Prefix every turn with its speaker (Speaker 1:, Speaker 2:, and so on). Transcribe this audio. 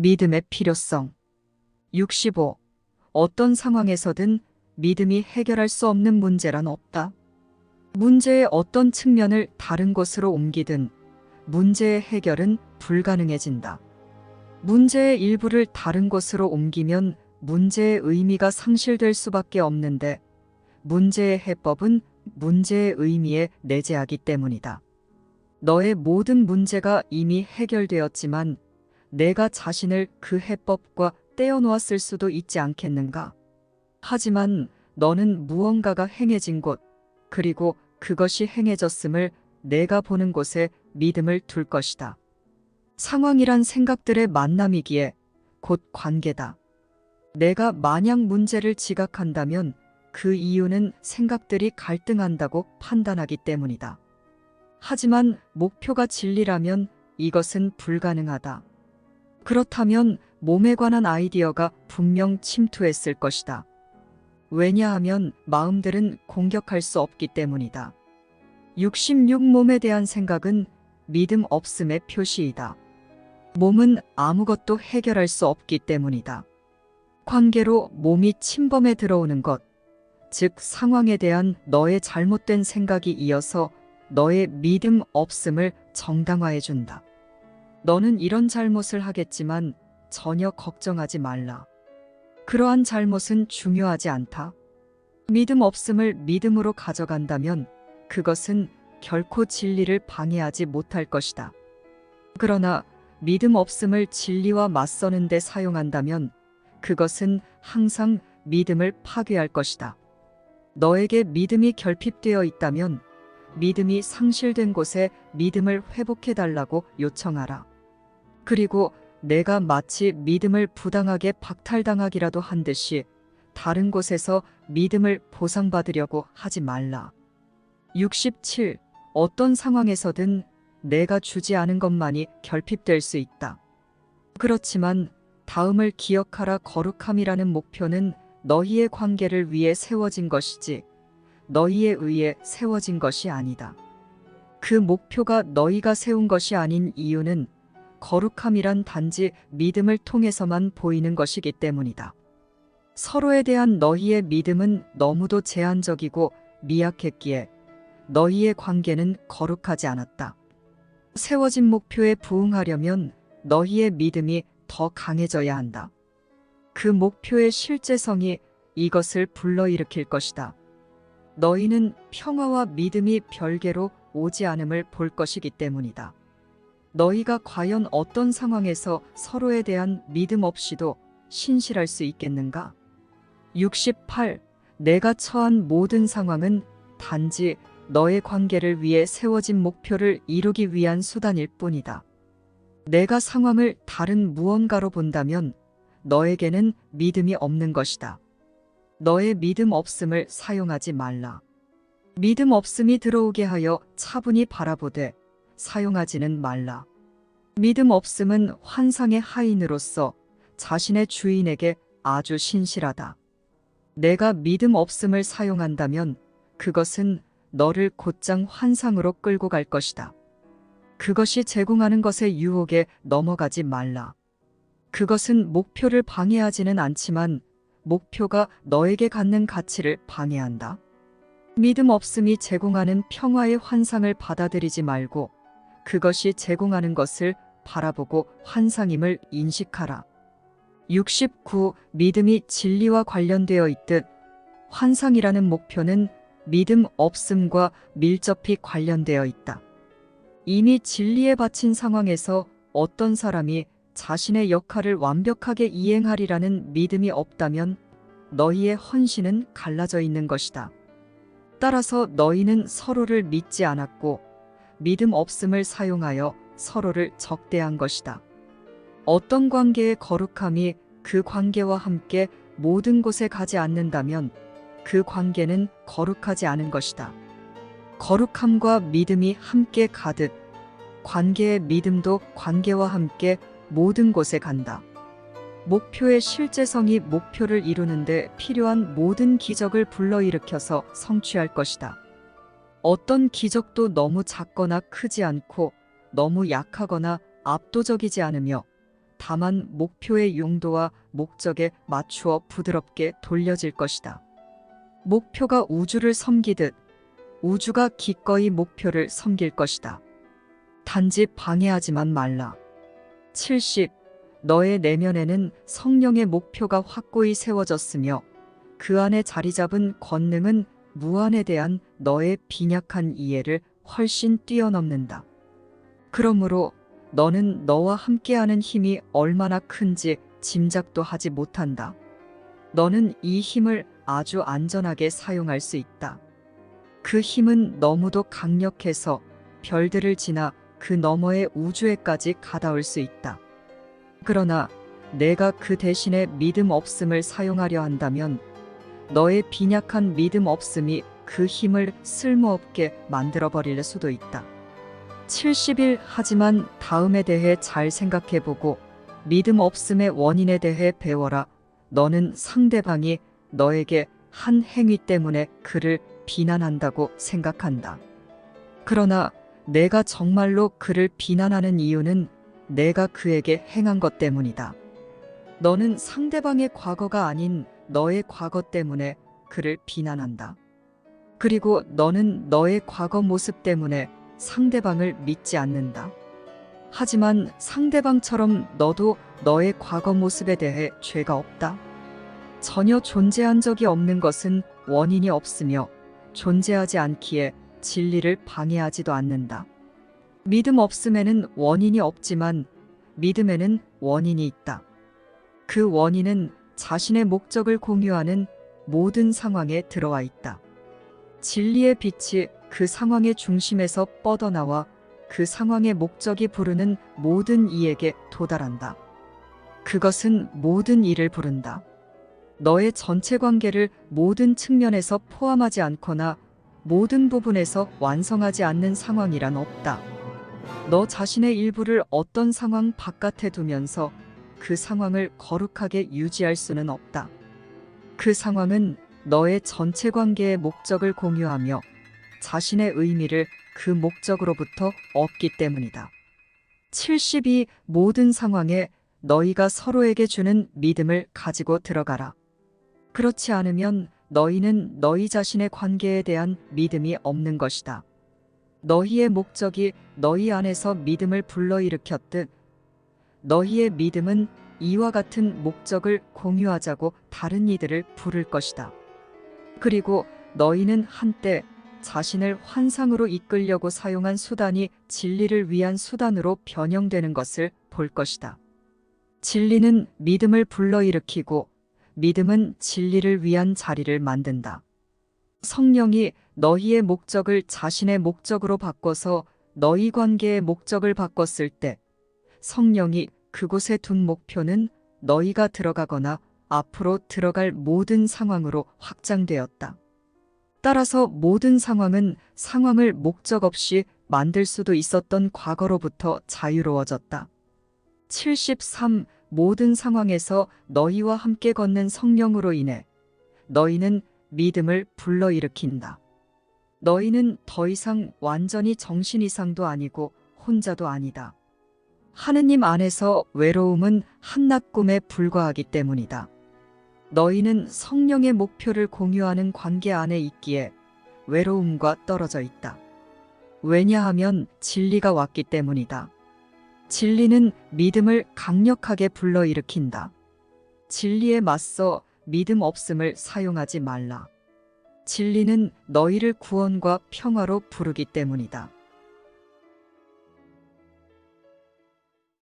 Speaker 1: 믿음의 필요성. 65. 어떤 상황에서든 믿음이 해결할 수 없는 문제란 없다. 문제의 어떤 측면을 다른 곳으로 옮기든 문제의 해결은 불가능해진다. 문제의 일부를 다른 곳으로 옮기면 문제의 의미가 상실될 수밖에 없는데 문제의 해법은 문제의 의미에 내재하기 때문이다. 너의 모든 문제가 이미 해결되었지만 내가 자신을 그 해법과 떼어놓았을 수도 있지 않겠는가? 하지만 너는 무언가가 행해진 곳, 그리고 그것이 행해졌음을 내가 보는 곳에 믿음을 둘 것이다. 상황이란 생각들의 만남이기에 곧 관계다. 내가 만약 문제를 지각한다면 그 이유는 생각들이 갈등한다고 판단하기 때문이다. 하지만 목표가 진리라면 이것은 불가능하다. 그렇다면 몸에 관한 아이디어가 분명 침투했을 것이다. 왜냐하면 마음들은 공격할 수 없기 때문이다. 66 몸에 대한 생각은 믿음 없음의 표시이다. 몸은 아무것도 해결할 수 없기 때문이다. 관계로 몸이 침범에 들어오는 것, 즉 상황에 대한 너의 잘못된 생각이 이어서 너의 믿음 없음을 정당화해 준다. 너는 이런 잘못을 하겠지만 전혀 걱정하지 말라. 그러한 잘못은 중요하지 않다. 믿음 없음을 믿음으로 가져간다면 그것은 결코 진리를 방해하지 못할 것이다. 그러나 믿음 없음을 진리와 맞서는 데 사용한다면 그것은 항상 믿음을 파괴할 것이다. 너에게 믿음이 결핍되어 있다면 믿음이 상실된 곳에 믿음을 회복해 달라고 요청하라. 그리고 내가 마치 믿음을 부당하게 박탈당하기라도 한 듯이 다른 곳에서 믿음을 보상받으려고 하지 말라. 67. 어떤 상황에서든 내가 주지 않은 것만이 결핍될 수 있다. 그렇지만 다음을 기억하라 거룩함이라는 목표는 너희의 관계를 위해 세워진 것이지 너희에 의해 세워진 것이 아니다. 그 목표가 너희가 세운 것이 아닌 이유는 거룩함이란 단지 믿음을 통해서만 보이는 것이기 때문이다. 서로에 대한 너희의 믿음은 너무도 제한적이고 미약했기에 너희의 관계는 거룩하지 않았다. 세워진 목표에 부응하려면 너희의 믿음이 더 강해져야 한다. 그 목표의 실제성이 이것을 불러일으킬 것이다. 너희는 평화와 믿음이 별개로 오지 않음을 볼 것이기 때문이다. 너희가 과연 어떤 상황에서 서로에 대한 믿음 없이도 신실할 수 있겠는가? 68. 내가 처한 모든 상황은 단지 너의 관계를 위해 세워진 목표를 이루기 위한 수단일 뿐이다. 내가 상황을 다른 무언가로 본다면 너에게는 믿음이 없는 것이다. 너의 믿음 없음을 사용하지 말라. 믿음 없음이 들어오게 하여 차분히 바라보되 사용하지는 말라. 믿음 없음은 환상의 하인으로서 자신의 주인에게 아주 신실하다. 내가 믿음 없음을 사용한다면 그것은 너를 곧장 환상으로 끌고 갈 것이다. 그것이 제공하는 것의 유혹에 넘어가지 말라. 그것은 목표를 방해하지는 않지만 목표가 너에게 갖는 가치를 방해한다. 믿음 없음이 제공하는 평화의 환상을 받아들이지 말고 그것이 제공하는 것을 바라보고 환상임을 인식하라. 69. 믿음이 진리와 관련되어 있듯 환상이라는 목표는 믿음 없음과 밀접히 관련되어 있다. 이미 진리에 바친 상황에서 어떤 사람이 자신의 역할을 완벽하게 이행하리라는 믿음이 없다면 너희의 헌신은 갈라져 있는 것이다. 따라서 너희는 서로를 믿지 않았고 믿음 없음을 사용하여 서로를 적대한 것이다. 어떤 관계의 거룩함이 그 관계와 함께 모든 곳에 가지 않는다면 그 관계는 거룩하지 않은 것이다. 거룩함과 믿음이 함께 가듯 관계의 믿음도 관계와 함께 모든 곳에 간다. 목표의 실제성이 목표를 이루는데 필요한 모든 기적을 불러일으켜서 성취할 것이다. 어떤 기적도 너무 작거나 크지 않고 너무 약하거나 압도적이지 않으며 다만 목표의 용도와 목적에 맞추어 부드럽게 돌려질 것이다. 목표가 우주를 섬기듯 우주가 기꺼이 목표를 섬길 것이다. 단지 방해하지만 말라. 70. 너의 내면에는 성령의 목표가 확고히 세워졌으며 그 안에 자리 잡은 권능은 무한에 대한 너의 빈약한 이해를 훨씬 뛰어넘는다. 그러므로 너는 너와 함께하는 힘이 얼마나 큰지 짐작도 하지 못한다. 너는 이 힘을 아주 안전하게 사용할 수 있다. 그 힘은 너무도 강력해서 별들을 지나 그 너머의 우주에까지 가다올 수 있다. 그러나 내가 그 대신에 믿음 없음을 사용하려 한다면 너의 빈약한 믿음 없음이 그 힘을 쓸모없게 만들어 버릴 수도 있다. 70일 하지만 다음에 대해 잘 생각해보고 믿음 없음의 원인에 대해 배워라. 너는 상대방이 너에게 한 행위 때문에 그를 비난한다고 생각한다. 그러나 내가 정말로 그를 비난하는 이유는 내가 그에게 행한 것 때문이다. 너는 상대방의 과거가 아닌 너의 과거 때문에 그를 비난한다. 그리고 너는 너의 과거 모습 때문에 상대방을 믿지 않는다. 하지만 상대방처럼 너도 너의 과거 모습에 대해 죄가 없다. 전혀 존재한 적이 없는 것은 원인이 없으며 존재하지 않기에 진리를 방해하지도 않는다. 믿음 없음에는 원인이 없지만 믿음에는 원인이 있다. 그 원인은 자신의 목적을 공유하는 모든 상황에 들어와 있다. 진리의 빛이 그 상황의 중심에서 뻗어나와 그 상황의 목적이 부르는 모든 이에게 도달한다. 그것은 모든 일을 부른다. 너의 전체 관계를 모든 측면에서 포함하지 않거나 모든 부분에서 완성하지 않는 상황이란 없다. 너 자신의 일부를 어떤 상황 바깥에 두면서 그 상황을 거룩하게 유지할 수는 없다. 그 상황은 너의 전체 관계의 목적을 공유하며 자신의 의미를 그 목적으로부터 얻기 때문이다. 72 모든 상황에 너희가 서로에게 주는 믿음을 가지고 들어가라. 그렇지 않으면 너희는 너희 자신의 관계에 대한 믿음이 없는 것이다. 너희의 목적이 너희 안에서 믿음을 불러일으켰듯 너희의 믿음은 이와 같은 목적을 공유하자고 다른 이들을 부를 것이다. 그리고 너희는 한때 자신을 환상으로 이끌려고 사용한 수단이 진리를 위한 수단으로 변형되는 것을 볼 것이다. 진리는 믿음을 불러일으키고 믿음은 진리를 위한 자리를 만든다. 성령이 너희의 목적을 자신의 목적으로 바꿔서 너희 관계의 목적을 바꿨을 때 성령이 그곳에 둔 목표는 너희가 들어가거나 앞으로 들어갈 모든 상황으로 확장되었다. 따라서 모든 상황은 상황을 목적 없이 만들 수도 있었던 과거로부터 자유로워졌다. 73 모든 상황에서 너희와 함께 걷는 성령으로 인해 너희는 믿음을 불러일으킨다. 너희는 더 이상 완전히 정신 이상도 아니고 혼자도 아니다. 하느님 안에서 외로움은 한낱 꿈에 불과하기 때문이다. 너희는 성령의 목표를 공유하는 관계 안에 있기에 외로움과 떨어져 있다. 왜냐하면 진리가 왔기 때문이다. 진리는 믿음을 강력하게 불러일으킨다. 진리에 맞서 믿음 없음을 사용하지 말라. 진리는 너희를 구원과 평화로 부르기 때문이다.